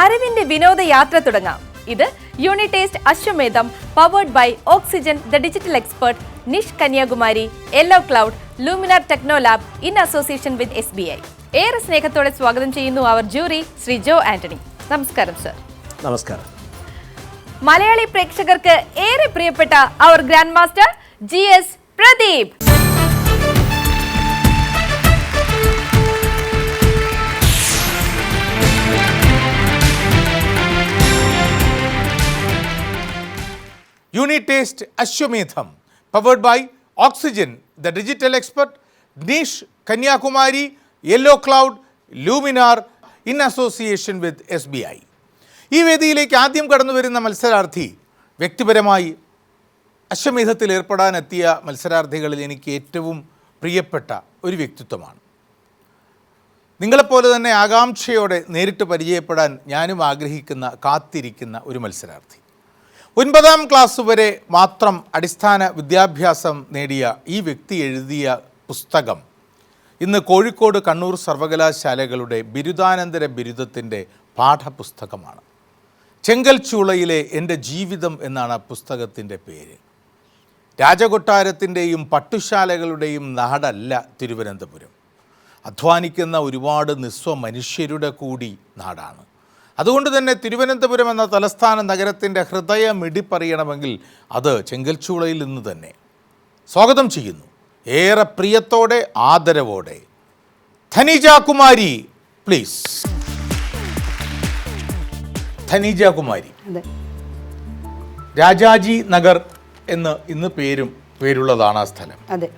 അറിവിന്റെ വിനോദയാത്ര തുടങ്ങാം. ഇത് unit test Ashwamedham powered by Oxygen the digital expert Nish Kanyakumari Yellow Cloud Luminar Techno Lab in association with S B I ഏറെ സ്നേഹത്തോടെ സ്വാഗതം ചെയ്യുന്നു അവർ ജൂറി ശ്രീ ജോ ആന്റണി. നമസ്കാരം സർ നമസ്കാരം. മലയാളി പ്രേക്ഷകർക്ക് ഏറെ പ്രിയപ്പെട്ട our grand master G S Pradeep unit test Ashwamedham powered by Oxygen the digital expert Nish Kanyakumari Yellow Cloud Luminar in association with S B I ഈ വേദിയിലേക്ക് ആദ്യം കടന്നു വരുന്ന മത്സരാർത്ഥി വ്യക്തിപരമായി അശ്വമേധത്തിൽ ഏർപ്പെടാനെത്തിയ മത്സരാർത്ഥികളിൽ എനിക്ക് ഏറ്റവും പ്രിയപ്പെട്ട ഒരു വ്യക്തിത്വമാണ്. നിങ്ങളെപ്പോലെ തന്നെ ആകാംക്ഷയോടെ നേരിട്ട് പരിചയപ്പെടാൻ ഞാനും ആഗ്രഹിക്കുന്ന കാത്തിരിക്കുന്ന ഒരു മത്സരാർത്ഥി. ഒൻപതാം ക്ലാസ് വരെ മാത്രം അടിസ്ഥാന വിദ്യാഭ്യാസം നേടിയ ഈ വ്യക്തി എഴുതിയ പുസ്തകം ഇന്ന് കോഴിക്കോട് കണ്ണൂർ സർവകലാശാലകളുടെ ബിരുദാനന്തര ബിരുദത്തിന്റെ പാഠപുസ്തകമാണ്. ചെങ്കൽ ചൂളയിലെ എന്റെ ജീവിതം എന്നാണ് പുസ്തകത്തിന്റെ പേര്. രാജകൊട്ടാരത്തിന്റെയും പട്ടുശാലകളുടെയും നാടല്ല തിരുവനന്തപുരം. അധ്വാനിക്കുന്ന ഒരുപാട് നിസ്വ മനുഷ്യരുടെ കൂടി നാടാണ്. അതുകൊണ്ട് തന്നെ തിരുവനന്തപുരം എന്ന തലസ്ഥാന നഗരത്തിന്റെ ഹൃദയം ഇടിപ്പറിയണമെങ്കിൽ അത് ചെങ്കൽച്ചൂളയിൽ നിന്ന് തന്നെ. സ്വാഗതം ചെയ്യുന്നു. ഏറെ പ്രിയത്തോടെ ആദരവോടെ. ധനിജ കുമാരി പ്ലീസ്. ധനിജ കുമാരി. രാജാജി നഗർ എന്ന് ഇന്ന് പേരും പേരുള്ളതാണ് ആ സ്ഥലം. അതെ.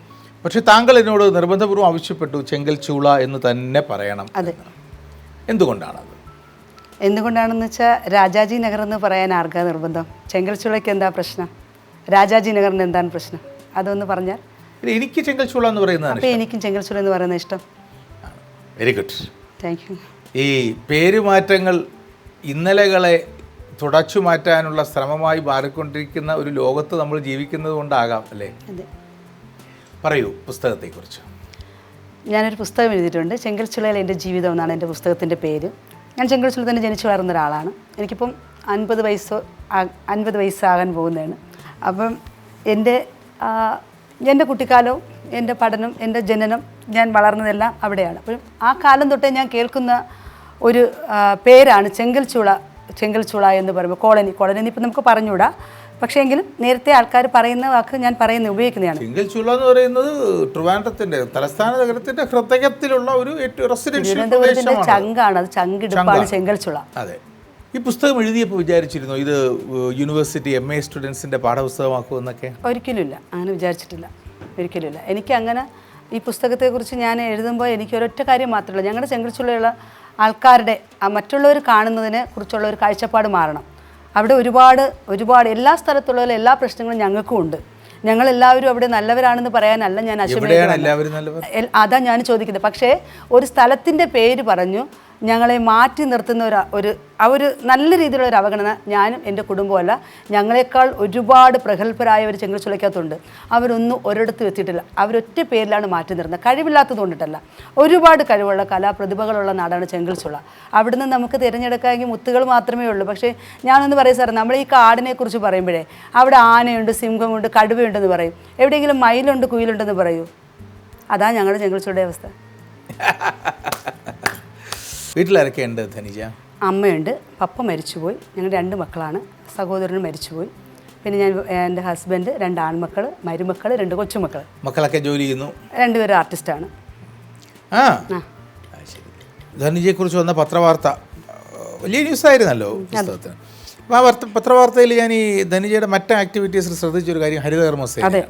പക്ഷെ താങ്കൾ എന്നോട് നിർബന്ധപൂർവം ആവശ്യപ്പെട്ടു ചെങ്കൽ ചൂള എന്ന് തന്നെ പറയണം അതെ. എന്തുകൊണ്ടാണത്? എന്തുകൊണ്ടാണെന്ന് വെച്ചാൽ രാജാജി നഗർ എന്ന് പറയാൻ ആർക്കാ നിർബന്ധം? ചെങ്കൽച്ചുളയ്ക്ക് എന്താ പ്രശ്നം? രാജാജി നഗറിന് എന്താണ് പ്രശ്നം? അതൊന്ന് പറഞ്ഞാൽ? എനിക്ക് ചെങ്കൽച്ചുള ചൂള എന്ന് പറയുന്നത് അപ്പോൾ എനിക്കും ചെങ്കൽച്ചുള എന്ന് പറയുന്ന ഇഷ്ടം. വെരി ഗുഡ് താങ്ക് യു ഈ പേരുമാറ്റങ്ങൾ ഇന്നലകളെ തുടച്ചു മാറ്റാനുള്ള ശ്രമമായി മാറിക്കൊണ്ടിരിക്കുന്ന ഒരു ലോകത്ത് നമ്മൾ ജീവിക്കുന്നത് കൊണ്ടാകാം അല്ലേ? പറയൂ പുസ്തകത്തെക്കുറിച്ച്. ഞാനൊരു പുസ്തകം എഴുതിയിട്ടുണ്ട്. ചെങ്കൽച്ചുളയിൽ എന്റെ ജീവിതം എന്നാണ് എന്റെ പുസ്തകത്തിന്റെ പേര്. ഞാൻ ചെങ്കൽച്ചുള തന്നെ ജനിച്ചു വളർന്ന ഒരാളാണ്. എനിക്കിപ്പം അൻപത് വയസ്സ് അൻപത് വയസ്സാകാൻ പോകുന്നതാണ്. അപ്പം എന്റെ എന്റെ കുട്ടിക്കാലവും എന്റെ പഠനം എന്റെ ജനനം ഞാൻ വളർന്നതെല്ലാം അവിടെയാണ്. അപ്പം ആ കാലം തൊട്ടേ ഞാൻ കേൾക്കുന്ന ഒരു പേരാണ് ചെങ്കൽച്ചുള ചെങ്കൽച്ചുള എന്ന് പറയുമ്പോൾ കോളനി. കോളനി ഇപ്പം നമുക്ക് പറഞ്ഞുകൂടാ. പക്ഷേ എങ്കിലും നേരത്തെ ആൾക്കാർ പറയുന്ന വാക്ക് ഞാൻ പറയുന്ന ഉപയോഗിക്കുന്നതാണ്. സിംഗിൾ ചുള്ള എന്ന് പറയുന്നത് ട്രിവാൻഡ്രത്തിന്റെ തലസ്ഥാന നഗരത്തിന്റെ ഹൃദയത്തിലുള്ള ഒരു റെസിഡൻഷ്യൽ ചങ്കാണ് അത് ചങ്കിടുപ്പാണ് ചെങ്കൽ ചുള്ള. അതെ. ഈ പുസ്തകം എഴുതിയപ്പോൾ വിചാരിച്ചിരുന്നു ഇത് യൂണിവേഴ്സിറ്റി എം എ സ്റ്റുഡൻസിന്റെ പാഠപുസ്തകമാക്കുമെന്നൊക്കെ? ഒരിക്കലുമില്ല. അങ്ങനെ വിചാരിച്ചിട്ടില്ല. ഒരിക്കലുമില്ല. എനിക്ക് അങ്ങനെ ഈ പുസ്തകത്തെക്കുറിച്ച് ഞാൻ എഴുതുമ്പോൾ എനിക്ക് ഒരൊറ്റ കാര്യം മാത്രമല്ല ഞങ്ങളുടെ ചെങ്കൽച്ചുള്ളയുള്ള ആൾക്കാരുടെ മറ്റുള്ളവർ കാണുന്നതിനെ കുറിച്ചുള്ള ഒരു കാഴ്ചപ്പാട് മാറണം. അവിടെ ഒരുപാട് ഒരുപാട് എല്ലാ സ്ഥലത്തുള്ള എല്ലാ പ്രശ്നങ്ങളും ഞങ്ങൾക്കും ഉണ്ട് ഞങ്ങൾ എല്ലാവരും അവിടെ നല്ലവരാണെന്ന് പറയാനല്ല ഞാൻ അശ്വതി അശ്വമേധ അതാ ഞാൻ ചോദിക്കുന്നത്. പക്ഷേ ഒരു സ്ഥലത്തിന്റെ പേര് പറഞ്ഞു ഞങ്ങളെ മാറ്റി നിർത്തുന്ന ഒരു ഒരു ആ ഒരു നല്ല രീതിയിലുള്ള ഒരു അവഗണന ഞാനും എന്റെ കുടുംബമല്ല ഞങ്ങളെക്കാൾ ഒരുപാട് പ്രഗത്ഭരായ ഒരു ചെങ്കൽച്ചുളയ്ക്കകത്തുണ്ട്. അവരൊന്നും ഒരിടത്തും എത്തിയിട്ടില്ല. അവരൊറ്റ പേരിലാണ് മാറ്റി നിർത്തുന്നത്. കഴിവില്ലാത്തത് കൊണ്ടിട്ടല്ല. ഒരുപാട് കഴിവുള്ള കലാപ്രതിഭകളുള്ള നാടാണ് ചെങ്കൽച്ചുള. അവിടുന്ന് നമുക്ക് തിരഞ്ഞെടുക്കാമെങ്കിൽ മുത്തുകൾ മാത്രമേ ഉള്ളൂ. പക്ഷേ ഞാനൊന്ന് പറയും സാറേ നമ്മൾ ഈ കാടിനെ കുറിച്ച് പറയുമ്പോഴേ അവിടെ ആനയുണ്ട് സിംഹമുണ്ട് കടുവയുണ്ടെന്ന് പറയും. എവിടെയെങ്കിലും മയിലുണ്ട് കുയിലുണ്ടെന്ന് പറയൂ. അതാ ഞങ്ങളുടെ ചെങ്കൽച്ചുളുടെ അവസ്ഥ. വീട്ടിലാരൊക്കെ ഉണ്ട് ധനിജ? അമ്മയുണ്ട്. പപ്പ മരിച്ചുപോയി. ഞങ്ങൾ രണ്ട് മക്കളാണ്. സഹോദരൻ മരിച്ചുപോയി. പിന്നെ ഞാൻ എന്റെ ഹസ്ബൻഡ് രണ്ട് ആൺമക്കൾ മരുമക്കൾ രണ്ട് കൊച്ചുമക്കൾ മക്കളൊക്കെ ജോലി ചെയ്യുന്നു? രണ്ടുപേരും ആർട്ടിസ്റ്റാണ്. ആ. ധനിജയെക്കുറിച്ച് വന്ന പത്രവാർത്ത വലിയ വലിയ ന്യൂസായിരുന്നല്ലോ പുസ്തകത്തിന്. ആ വാർത്ത പത്രവാർത്തയിൽ ഞാൻ ഈ ധനിജയുടെ മറ്റ് ആക്ടിവിറ്റീസിൽ ശ്രദ്ധിച്ചൊരു കാര്യം ഹരിതകർമ്മസേന. അതെ.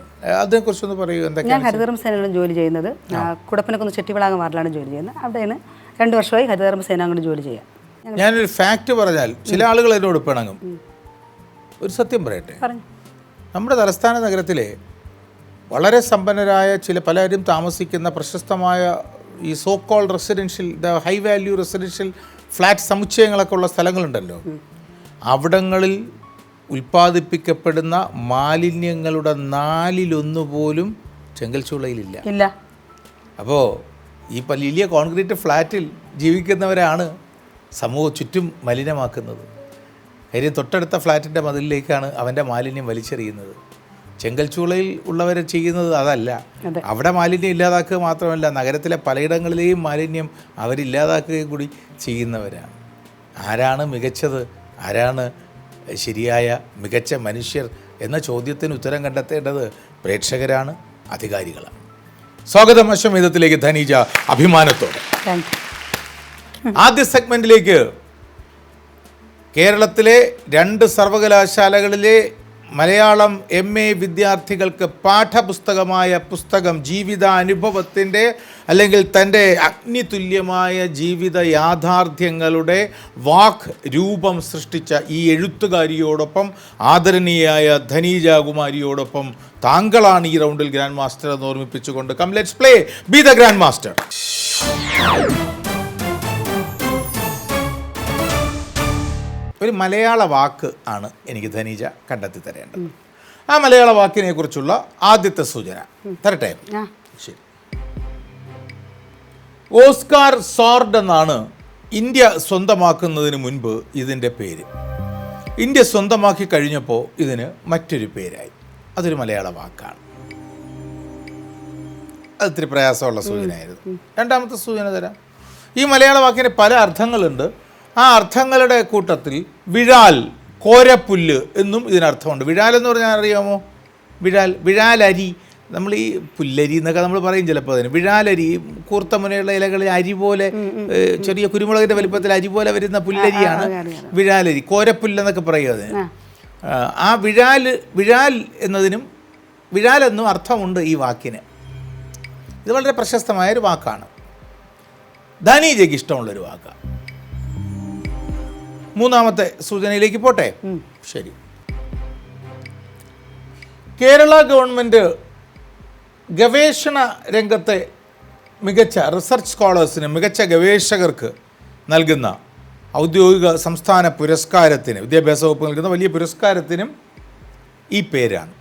അതിനെക്കുറിച്ചൊന്ന് പറയൂ എന്തൊക്കെയാണ് ഞാൻ സേനയിലാണ് ജോലി ചെയ്യുന്നത്. കുടപ്പനക്കൊന്ന് കുടപ്പനക്കുന്ന് ചെട്ടിവിളാങ്ങ വാർഡിലാണ് ജോലി ചെയ്യുന്നത്. അവിടെയാണ് രണ്ട് വർഷമായി ഹരിതകർമ്മ സേന ജോലി ചെയ്യാം. ഞാനൊരു ഫാക്റ്റ് പറഞ്ഞാൽ ചില ആളുകൾ എന്നോട് പിണങ്ങും. ഒരു സത്യം പറയട്ടെ. നമ്മുടെ തലസ്ഥാന നഗരത്തിലെ വളരെ സമ്പന്നരായ ചില പലരും താമസിക്കുന്ന പ്രശസ്തമായ ഈ so call residential the high value residential flat സമുച്ചയങ്ങളൊക്കെ ഉള്ള സ്ഥലങ്ങളുണ്ടല്ലോ. അവിടങ്ങളിൽ ഉൽപ്പാദിപ്പിക്കപ്പെടുന്ന മാലിന്യങ്ങളുടെ നാലിലൊന്നു പോലും ചെങ്കൽച്ചുളയിലില്ല ഇല്ല. അപ്പോൾ ഈ വലിയ കോൺക്രീറ്റ് ഫ്ലാറ്റിൽ ജീവിക്കുന്നവരാണ് സമൂഹം ചുറ്റും മലിനമാക്കുന്നത്. കാര്യം തൊട്ടടുത്ത ഫ്ലാറ്റിന്റെ മതിലിലേക്കാണ് അവന്റെ മാലിന്യം വലിച്ചെറിയുന്നത്. ചെങ്കൽച്ചൂളയിൽ ഉള്ളവർ ചെയ്യുന്നത് അതല്ല. അവിടെ മാലിന്യം ഇല്ലാതാക്കുക മാത്രമല്ല നഗരത്തിലെ പലയിടങ്ങളിലെയും മാലിന്യം അവരില്ലാതാക്കുകയും കൂടി ചെയ്യുന്നവരാണ്. ആരാണ് മികച്ചത്? ആരാണ് ശരിയായ മികച്ച മനുഷ്യർ? എന്ന ചോദ്യത്തിന് ഉത്തരം കണ്ടെത്തേണ്ടത് പ്രേക്ഷകരാണ് അധികാരികളാണ്. സ്വാഗതം അശ്വമേധത്തിലേക്ക് ധനീജ അഭിമാനത്തോടെ. ആദ്യ സെഗ്മെന്റിലേക്ക് കേരളത്തിലെ രണ്ട് സർവകലാശാലകളിലെ മലയാളം എം എ വിദ്യാർത്ഥികൾക്ക് പാഠപുസ്തകമായ പുസ്തകം ജീവിതാനുഭവത്തിന്റെ അല്ലെങ്കിൽ തന്റെ അഗ്നിതുല്യമായ ജീവിത യാഥാർത്ഥ്യങ്ങളുടെ വാക്ക് രൂപം സൃഷ്ടിച്ച ഈ എഴുത്തുകാരിയോടൊപ്പം ആദരണീയായ ധനീജ കുമാരിയോടൊപ്പം താങ്കളാണ് ഈ റൗണ്ടിൽ ഗ്രാൻഡ് മാസ്റ്റർ എന്ന് ഓർമ്മിപ്പിച്ചുകൊണ്ട്. Come let's play be the grand master ഒരു മലയാള വാക്ക് ആണ് എനിക്ക് ധനീജ കണ്ടെത്തി തരേണ്ടത്. ആ മലയാള വാക്കിനെ കുറിച്ചുള്ള ആദ്യത്തെ സൂചന. തരട്ടെ? ശരി. ഓസ്കാർ സോർഡ് എന്നാണ് ഇന്ത്യ സ്വന്തമാക്കുന്നതിന് മുൻപ് ഇതിന്റെ പേര്. ഇന്ത്യ സ്വന്തമാക്കി കഴിഞ്ഞപ്പോൾ ഇതിന് മറ്റൊരു പേരായി. അതൊരു മലയാള വാക്കാണ്. അത് ഇത്തിരി പ്രയാസമുള്ള സൂചനയായിരുന്നു. രണ്ടാമത്തെ സൂചന തരാം. ഈ മലയാള വാക്കിന് പല അർത്ഥങ്ങളുണ്ട്. ആ അർത്ഥങ്ങളുടെ കൂട്ടത്തിൽ വിഴാൽ കോരപ്പുല്ല് എന്നും ഇതിനർത്ഥമുണ്ട്. വിഴാൽ എന്ന് പറഞ്ഞാൽ അറിയാമോ? വിഴാൽ വിഴാലരി. നമ്മൾ ഈ പുല്ലരി എന്നൊക്കെ നമ്മൾ പറയും ചിലപ്പോൾ അതിന്. വിഴാലരി കൂർത്ത മുനയുള്ള ഇലകളിൽ അരി പോലെ ചെറിയ കുരുമുളകിന്റെ വലിപ്പത്തിൽ അരി പോലെ വരുന്ന പുല്ലരിയാണ് വിഴാലരി. കോരപ്പുല്ലെന്നൊക്കെ പറയും അതിന്. ആ, വിഴാൽ വിഴാൽ എന്നതിനും വിഴാൽ എന്നും അർത്ഥമുണ്ട് ഈ വാക്കിന്. ഇത് വളരെ പ്രശസ്തമായ ഒരു വാക്കാണ്. ധനീജയ്ക്ക് ഇഷ്ടമുള്ളൊരു വാക്കാണ് മൂന്നാമത്തെ സൂചനയിലേക്ക് പോട്ടെ. ശരി. കേരള ഗവൺമെന്റ് ഗവേഷണ രംഗത്തെ മികച്ച റിസർച്ച് സ്കോളേഴ്സിന് മികച്ച ഗവേഷകർക്ക് നൽകുന്ന ഔദ്യോഗിക സംസ്ഥാന പുരസ്കാരത്തിന് വിദ്യാഭ്യാസ വകുപ്പ് നൽകുന്ന വലിയ പുരസ്കാരത്തിനും ഈ പേരാണ്.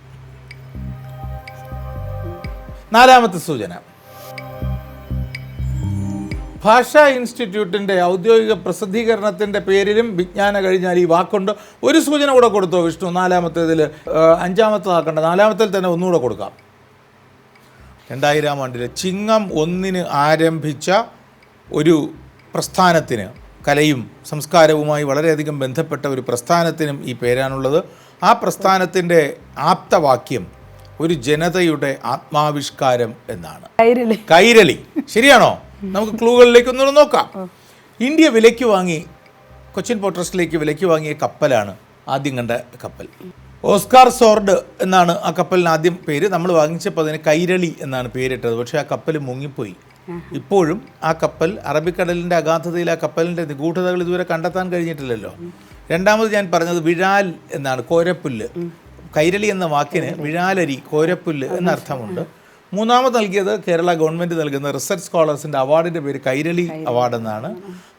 നാലാമത്തെ സൂചന. ഭാഷാ ഇൻസ്റ്റിറ്റ്യൂട്ടിന്റെ ഔദ്യോഗിക പ്രസിദ്ധീകരണത്തിന്റെ പേരിലും വിജ്ഞാന കഴിഞ്ഞാൽ ഈ വാക്കുണ്ട്. ഒരു സൂചന കൂടെ കൊടുത്തോ വിഷ്ണു? നാലാമത്തേതിൽ അഞ്ചാമത്തേതാക്കണ്ട നാലാമത്തേൽ തന്നെ ഒന്നുകൂടെ കൊടുക്കാം. രണ്ടായിരം ആണ്ടിൽ ചിങ്ങം ഒന്നിന് ആരംഭിച്ച ഒരു പ്രസ്ഥാനത്തിന് കലയും സംസ്കാരവുമായി വളരെയധികം ബന്ധപ്പെട്ട ഒരു പ്രസ്ഥാനത്തിനും ഈ പേരാണുള്ളത്. ആ പ്രസ്ഥാനത്തിന്റെ ആപ്തവാക്യം ഒരു ജനതയുടെ ആത്മാവിഷ്കാരം എന്നാണ്. കൈരളി. കൈരളി. ശരിയാണോ? നമുക്ക് ക്ലൂകളിലേക്ക് ഒന്നുകൂടെ നോക്കാം. ഇന്ത്യ വിലയ്ക്ക് വാങ്ങി കൊച്ചിൻ പോർട്ടറസ്റ്റിലേക്ക് വിലയ്ക്ക് വാങ്ങിയ കപ്പലാണ് ആദ്യം കണ്ട കപ്പൽ. ഓസ്കാർ സോർഡ് എന്നാണ് ആ കപ്പലിന് ആദ്യം പേര്. നമ്മൾ വാങ്ങിച്ചപ്പോൾ അതിന് കൈരളി എന്നാണ് പേരിട്ടത്. പക്ഷേ ആ കപ്പൽ മുങ്ങിപ്പോയി. ഇപ്പോഴും ആ കപ്പൽ അറബിക്കടലിന്റെ അഗാധതയിൽ ആ കപ്പലിന്റെ നിഗൂഢതകൾ ഇതുവരെ കണ്ടെത്താൻ കഴിഞ്ഞിട്ടില്ലല്ലോ. രണ്ടാമത് ഞാൻ പറഞ്ഞത് വിഴാൽ എന്നാണ് കോരപ്പുല്ല്. കൈരളി എന്ന വാക്കിന് വിഴാലരി കോരപ്പുല്ല് എന്ന അർത്ഥമുണ്ട് മൂന്നാമത് നൽകിയത് കേരള ഗവൺമെന്റ് നൽകുന്ന റിസർച്ച് സ്കോളേഴ്സിന്റെ അവാർഡിന്റെ പേര് കൈരളി അവാർഡ് എന്നാണ്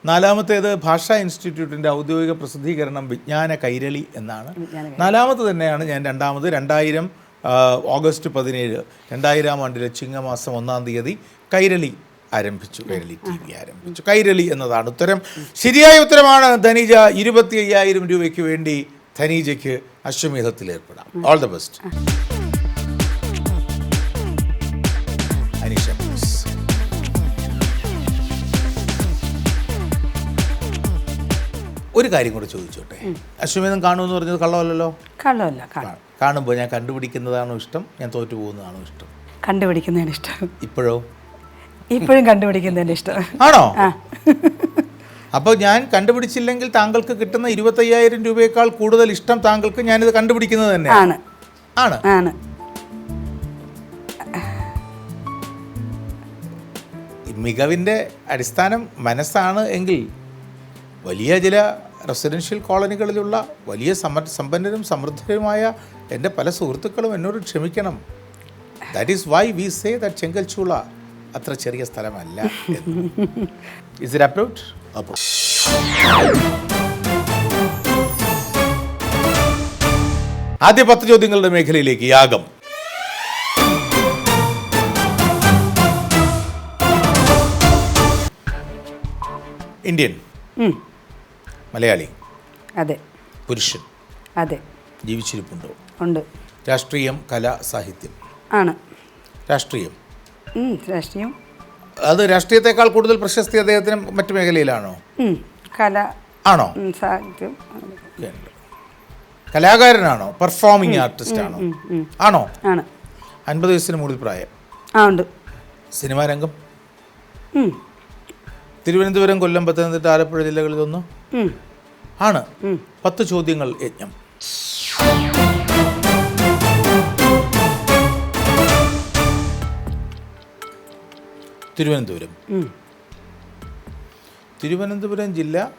നാലാമത്തേത് ഭാഷാ ഇൻസ്റ്റിറ്റ്യൂട്ടിന്റെ ഔദ്യോഗിക പ്രസിദ്ധീകരണം വിജ്ഞാന കൈരളി എന്നാണ്. നാലാമത് തന്നെയാണ് ഞാൻ രണ്ടാമത് രണ്ടായിരം ഓഗസ്റ്റ് പതിനേഴ് രണ്ടായിരം ആണ്ടിലെ ചിങ്ങമാസം ഒന്നാം തീയതി കൈരളി ആരംഭിച്ചു കൈരളി ടി വി ആരംഭിച്ചു. കൈരളി എന്നതാണ് ഉത്തരം. ശരിയായ ഉത്തരമാണ് ധനീജ. ഇരുപത്തി അയ്യായിരം രൂപയ്ക്ക് വേണ്ടി ധനീജയ്ക്ക് അശ്വമേധത്തിൽ ഏർപ്പെടാം. ഓൾ ദ ബെസ്റ്റ് ഒരു കാര്യം കൂടെ ചോദിച്ചോട്ടെ? അശ്വമേധം കാണുമെന്ന് പറഞ്ഞത് കള്ളമല്ലല്ലോ? കള്ളമല്ല കള്ളം. കാണുമ്പോൾ ഞാൻ കണ്ടുപിടിക്കുന്നതാണോ ഇഷ്ടം? ഞാൻ തോറ്റു പോകുന്നതാണോ ഇഷ്ടം? കണ്ടുപിടിക്കുന്നതിന് ഇഷ്ടം. ഇപ്പോഴോ? ഇപ്പോഴും കണ്ടുപിടിക്കുന്നതിന് ഇഷ്ടം. ആണോ? അപ്പോൾ ഞാൻ കണ്ടുപിടിച്ചില്ലെങ്കിൽ താങ്കൾക്ക് കിട്ടുന്ന ഇരുപത്തയ്യായിരം രൂപയേക്കാൾ കൂടുതൽ ഇഷ്ടം താങ്കൾക്ക് ഞാനിത് കണ്ടുപിടിക്കുന്നത് തന്നെ. ആണ്. ആണ്. ആണ്. മികവിന്റെ അടിസ്ഥാനം മനസ്സാണ് എങ്കിൽ വലിയ ചില റെസിഡൻഷ്യൽ കോളനികളിലുള്ള വലിയ സമ സമ്പന്നരും സമൃദ്ധരുമായ എന്റെ പല സുഹൃത്തുക്കളും എന്നോട് ക്ഷമിക്കണം. That is why we say that Chenkalchoola അത്ര ചെറിയ സ്ഥലമല്ല ഇസ് ഇറ്റ് അപ്രൂവ്ഡ് അപ്പോൾ ആദ്യ പത്ത് ചോദ്യങ്ങളുടെ മേഖലയിലേക്ക് യാഗം. ഇന്ത്യൻ. മലയാളി. അതെ. പുരുഷൻ. അതെ. ജീവിച്ചിരിപ്പുണ്ടോ? ഉണ്ട്. രാഷ്ട്രീയം കല സാഹിത്യം? ആണ്. രാഷ്ട്രീയം? രാഷ്ട്രീയം. അത് രാഷ്ട്രീയത്തെക്കാൾ കൂടുതൽ പ്രശസ്തി അദ്ദേഹത്തിന് മറ്റു മേഖലയിലാണോ? കല. ആണോ? സാഹിത്യം. കലാകാരനാണോ? പെർഫോമിംഗ് ആർട്ടിസ്റ്റ് ആണോ? ആണോ? ആണ്. അൻപത് വയസ്സിന് മുകളിൽ പ്രായം. ആ ഉണ്ട്. സിനിമാ രംഗം? തിരുവനന്തപുരം കൊല്ലം പത്തനംതിട്ട ആലപ്പുഴ ജില്ലകളിലൊന്നും. ആണ്. പത്ത് ചോദ്യങ്ങൾ യജ്ഞം. തിരുവനന്തപുരം. തിരുവനന്തപുരം ജില്ല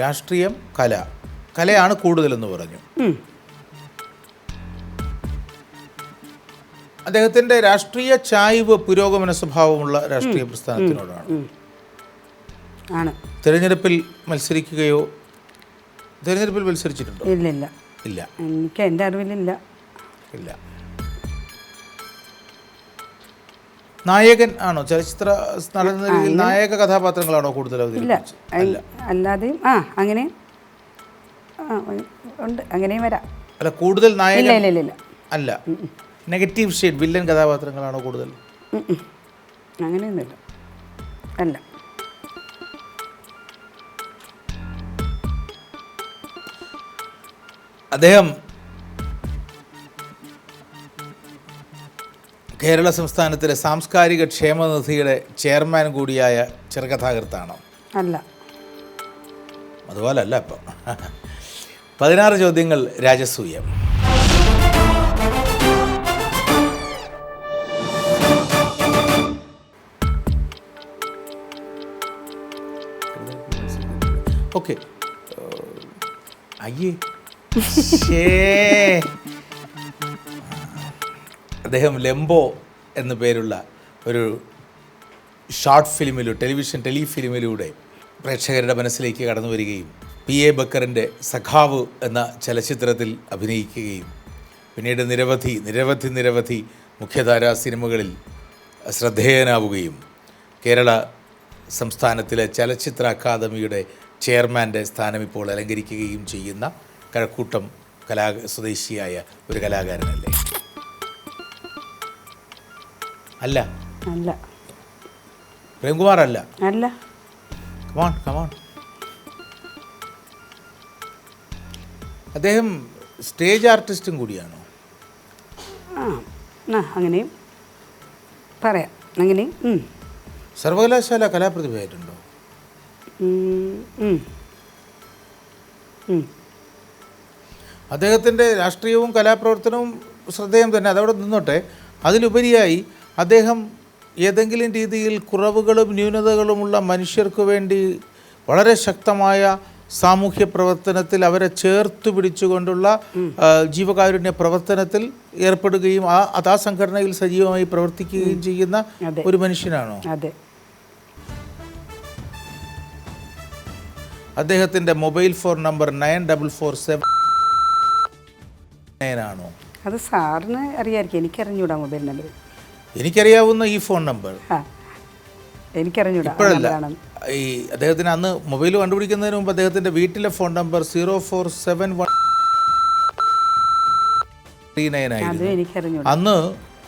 രാഷ്ട്രീയം കല. കലയാണ് കൂടുതലെന്ന് പറഞ്ഞു. അദ്ദേഹത്തിന്റെ അദ്ദേഹത്തിന്റെ രാഷ്ട്രീയ ചായ്വ് പുരോഗമന സ്വഭാവമുള്ള രാഷ്ട്രീയ പ്രസ്ഥാനത്തിനോടാണ്. ആണ്. തിരഞ്ഞെടുപ്പിൽ മത്സരിക്കുകയോ തിരഞ്ഞെടുപ്പിൽ മത്സരിച്ചിട്ടുണ്ടോ? ഇല്ല ഇല്ല. ഇല്ല എനിക്ക് എന്റെ അറിവിലില്ല. ഇല്ല. നായകൻ ആണോ? ചലച്ചിത്ര നടന്ന നായക കഥാപാത്രങ്ങളാണോ കൂടുതൽ ഇല്ല. അല്ലാതെയും ആ അങ്ങനെ. ഉണ്ട്. അങ്ങനെയും വരാം. അല്ല കൂടുതൽ നായകൻ ഇല്ല ഇല്ല ഇല്ല അല്ല. നെഗറ്റീവ് ഷെയ്ഡ് വില്ലൻ കഥാപാത്രങ്ങളാണോ കൂടുതൽ. അങ്ങനെയൊന്നുമില്ല. അല്ല. അദ്ദേഹം കേരള സംസ്ഥാനത്തിലെ സാംസ്കാരിക ക്ഷേമനിധിയുടെ ചെയർമാൻ കൂടിയായ ചെറുകഥാകൃത്താണ്. അല്ല. അതുപോലെ അല്ല ഇപ്പം. പതിനാറ് ചോദ്യങ്ങൾ രാജസൂയം. ഓക്കെ. അയ്യേ. അദ്ദേഹം ലെംബോ എന്ന പേരുള്ള ഒരു ഷോർട്ട് ഫിലിമിലൂടെ ടെലിവിഷൻ ടെലിഫിലിമിലൂടെ പ്രേക്ഷകരുടെ മനസ്സിലേക്ക് കടന്നു വരികയും പി എ ബക്കറിന്റെ സഖാവ് എന്ന ചലച്ചിത്രത്തിൽ അഭിനയിക്കുകയും പിന്നീട് നിരവധി നിരവധി നിരവധി മുഖ്യധാരാ സിനിമകളിൽ ശ്രദ്ധേയനാവുകയും കേരള സംസ്ഥാനത്തിലെ ചലച്ചിത്ര അക്കാദമിയുടെ ചെയർമാന്റെ സ്ഥാനം ഇപ്പോൾ അലങ്കരിക്കുകയും ചെയ്യുന്ന കഴക്കൂട്ടം കലാ സ്വദേശിയായ ഒരു കലാകാരനല്ലേ? അല്ല. അല്ല. പ്രേംകുമാർ അല്ല. അല്ല കമാൺ കമാൺ അദ്ദേഹം സ്റ്റേജ് ആർട്ടിസ്റ്റും കൂടിയാണോ? ആ അങ്ങനെയും പറയാം. അങ്ങനെയും. സർവകലാശാല കലാപ്രതിഭയായിട്ടുണ്ടോ. അദ്ദേഹത്തിന്റെ രാഷ്ട്രീയവും കലാപ്രവർത്തനവും ശ്രദ്ധേയം തന്നെ അതവിടെ നിന്നോട്ടെ. അതിലുപരിയായി അദ്ദേഹം ഏതെങ്കിലും രീതിയിൽ കുറവുകളും ന്യൂനതകളുമുള്ള മനുഷ്യർക്ക് വേണ്ടി വളരെ ശക്തമായ സാമൂഹ്യ പ്രവർത്തനത്തിൽ അവരെ ചേർത്ത് പിടിച്ചുകൊണ്ടുള്ള ജീവകാരുണ്യ പ്രവർത്തനത്തിൽ ഏർപ്പെടുകയും ആ അത് ആ സംഘടനയിൽ സജീവമായി പ്രവർത്തിക്കുകയും ചെയ്യുന്ന ഒരു മനുഷ്യനാണോ? അതെ. അദ്ദേഹത്തിന്റെ mobile phone number nine double four seven nine ആണോ അത് സാറിന് അറിയാമായിരിക്കും എനിക്കറിഞ്ഞൂടാ മൊബൈൽ നമ്പർ. എനിക്കറിയാവുന്ന ഈ ഫോൺ നമ്പർ. എനിക്കറിഞ്ഞൂടാ. ഇപ്പോഴല്ല. ഈ അദ്ദേഹത്തിന് അന്ന് മൊബൈൽ കണ്ടുപിടിക്കുന്നതിന് മുമ്പ് അദ്ദേഹത്തിന്റെ വീട്ടിലെ phone number zero four seven one three nine അതും ആയിരുന്നു. എനിക്കറിഞ്ഞൂടാ. അന്ന്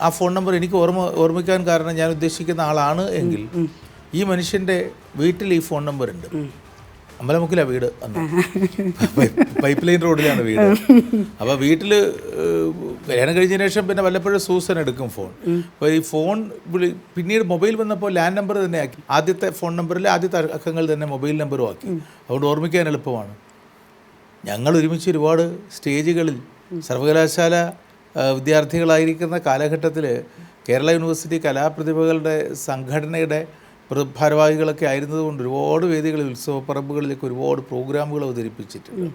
ആ ഫോൺ നമ്പർ എനിക്ക് ഓർമ്മ ഓർമ്മിക്കാൻ കാരണം ഞാൻ ഉദ്ദേശിക്കുന്ന ആളാണ് എങ്കിൽ ഈ മനുഷ്യന്റെ വീട്ടിൽ ഈ ഫോൺ നമ്പർ ഉണ്ട്. അമ്പലമുക്കില വീട് അന്ന്. പൈപ്പ് ലൈൻ റോഡിലാണ് വീട്. അപ്പോൾ വീട്ടിൽ കല്യാണം കഴിഞ്ഞതിന് ശേഷം പിന്നെ വല്ലപ്പോഴും സൂസൻ എടുക്കും ഫോൺ. അപ്പോൾ ഈ ഫോൺ വിളി പിന്നീട് മൊബൈൽ വന്നപ്പോൾ ലാൻഡ് നമ്പർ തന്നെ ആക്കി. ആദ്യത്തെ ഫോൺ നമ്പറിൽ ആദ്യത്തെ അക്കങ്ങൾ തന്നെ മൊബൈൽ നമ്പറും ആക്കി. അതുകൊണ്ട് ഓർമ്മിക്കാൻ എളുപ്പമാണ്. ഞങ്ങൾ ഒരുമിച്ച് ഒരുപാട് സ്റ്റേജുകളിൽ സർവകലാശാല വിദ്യാർത്ഥികളായിരിക്കുന്ന കാലഘട്ടത്തിൽ കേരള യൂണിവേഴ്സിറ്റി കലാപ്രതിഭകളുടെ സംഘടനയുടെ ഭാരവാഹികളൊക്കെ ആയിരുന്നതുകൊണ്ട് ഒരുപാട് വേദികളിൽ ഉത്സവപ്പറമ്പുകളിലേക്ക് ഒരുപാട് പ്രോഗ്രാമുകൾ അവതരിപ്പിച്ചിട്ടുണ്ട്.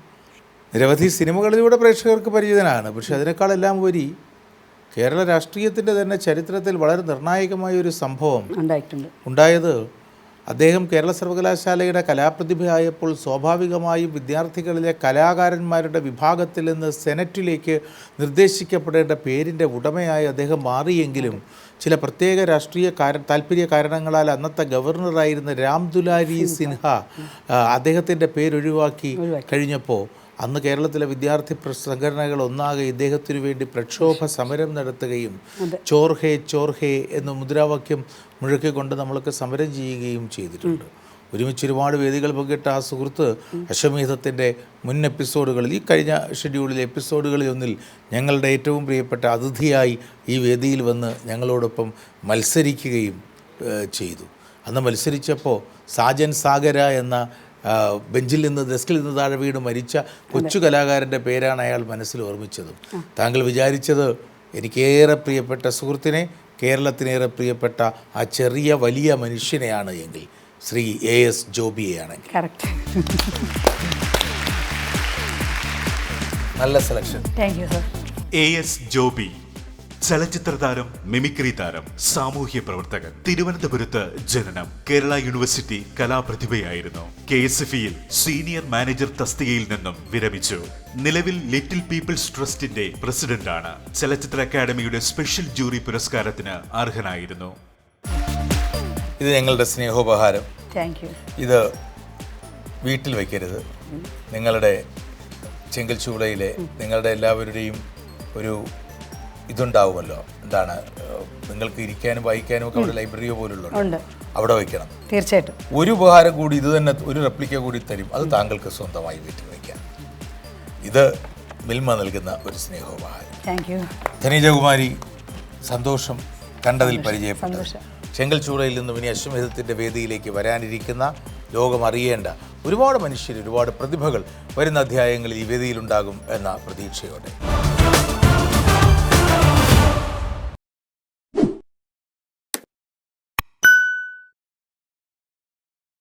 നിരവധി സിനിമകളിലൂടെ പ്രേക്ഷകർക്ക് പരിചിതനാണ്. പക്ഷെ അതിനേക്കാളെല്ലാം ഉപരി കേരള രാഷ്ട്രീയത്തിന്റെ തന്നെ ചരിത്രത്തിൽ വളരെ നിർണായകമായ ഒരു സംഭവം ഉണ്ടായിട്ടുണ്ട്. ഉണ്ടായത് അദ്ദേഹം കേരള സർവകലാശാലയുടെ കലാപ്രതിഭയായപ്പോൾ സ്വാഭാവികമായും വിദ്യാർത്ഥികളിലെ കലാകാരന്മാരുടെ വിഭാഗത്തിൽ നിന്ന് സെനറ്റിലേക്ക് നിർദ്ദേശിക്കപ്പെടേണ്ട പേരിന്റെ ഉടമയായി അദ്ദേഹം മാറിയെങ്കിലും ചില പ്രത്യേക രാഷ്ട്രീയ കാര താല്പര്യ കാരണങ്ങളാൽ അന്നത്തെ ഗവർണറായിരുന്ന രാം ദുലാരി സിൻഹ അദ്ദേഹത്തിന്റെ പേരൊഴിവാക്കി കഴിഞ്ഞപ്പോൾ അന്ന് കേരളത്തിലെ വിദ്യാർത്ഥി സംഘടനകൾ ഒന്നാകെ ഇദ്ദേഹത്തിനു വേണ്ടി പ്രക്ഷോഭ സമരം നടത്തുകയും ചോർഹേ ചോർഹേ എന്ന മുദ്രാവാക്യം മുഴക്കിക്കൊണ്ട് നമ്മൾക്ക് സമരം ചെയ്യുകയും ചെയ്തിട്ടുണ്ട്. ഒരുമിച്ച് ഒരുപാട് വേദികൾ പങ്കിട്ട ആ സുഹൃത്ത് അശ്വമേധത്തിന്റെ മുൻ എപ്പിസോഡുകളിൽ ഈ കഴിഞ്ഞ ഷെഡ്യൂളിലെ എപ്പിസോഡുകളിൽ ഒന്നിൽ ഞങ്ങളുടെ ഏറ്റവും പ്രിയപ്പെട്ട അതിഥിയായി ഈ വേദിയിൽ വന്ന് ഞങ്ങളോടൊപ്പം മത്സരിക്കുകയും ചെയ്തു. അന്ന് മത്സരിച്ചപ്പോൾ സാജൻ സാഗര എന്ന ബെഞ്ചിൽ നിന്ന് ഡെസ്കിൽ നിന്ന് താഴെ വീണ് മരിച്ച കൊച്ചു കലാകാരന്റെ പേരാണ് അയാൾ മനസ്സിൽ ഓർമ്മിച്ചതും. താങ്കൾ വിചാരിച്ചത് എനിക്കേറെ പ്രിയപ്പെട്ട സുഹൃത്തിനെ കേരളത്തിനേറെ പ്രിയപ്പെട്ട ആ ചെറിയ വലിയ മനുഷ്യനെയാണ് എങ്കിൽ ശ്രീ എ എസ് ജോബിയെയാണെങ്കിൽ. നല്ല selection thank you sir A S Joby. ചലച്ചിത്ര താരം മിമിക്രി താരം സാമൂഹ്യ പ്രവർത്തകൻ. തിരുവനന്തപുരത്ത് ജനനം. കേരള യൂണിവേഴ്സിറ്റി കലാപ്രതിഭയായിരുന്നു. കെ എസ് എഫ് ഇയിൽ സീനിയർ മാനേജർ തസ്തികയിൽ നിന്നും വിരമിച്ചു. നിലവിൽ ലിറ്റിൽ പീപ്പിൾസ് ട്രസ്റ്റിന്റെ പ്രസിഡന്റാണ്. ചലച്ചിത്ര അക്കാദമിയുടെ സ്പെഷ്യൽ ജൂറി പുരസ്കാരത്തിന് അർഹനായിരുന്നു. ഇത് ഞങ്ങളുടെ സ്നേഹോപഹാരം. ഇത് വീട്ടിൽ വയ്ക്കരുത് നിങ്ങളുടെ ചെങ്കൽ ചൂളയിലെ നിങ്ങളുടെ എല്ലാവരുടെയും ഒരു ഇതുണ്ടാവുമല്ലോ. എന്താണ് നിങ്ങൾക്ക് ഇരിക്കാനും വായിക്കാനും ഒക്കെ അവിടെ ലൈബ്രറിയോ പോലുള്ള അവിടെ വയ്ക്കണം. തീർച്ചയായിട്ടും. ഒരു ഉപഹാരം കൂടി ഇത് തന്നെ ഒരു റെപ്ലിക്ക കൂടി തരും. അത് താങ്കൾക്ക് സ്വന്തമായി വീട്ടിൽ വയ്ക്കാം. ഇത് മിൽമ നൽകുന്ന ഒരു സ്നേഹോപഹാരം. ധനീജകുമാരി സന്തോഷം കണ്ടതിൽ പരിചയപ്പെട്ടു ചെങ്കൽച്ചൂറയിൽ നിന്നും ഇനി അശ്വമേധത്തിന്റെ വേദിയിലേക്ക് വരാനിരിക്കുന്ന ലോകം അറിയേണ്ട ഒരുപാട് മനുഷ്യർ ഒരുപാട് പ്രതിഭകൾ വരുന്ന അധ്യായങ്ങളിൽ ഈ വേദിയിലുണ്ടാകും എന്ന പ്രതീക്ഷയോടെ.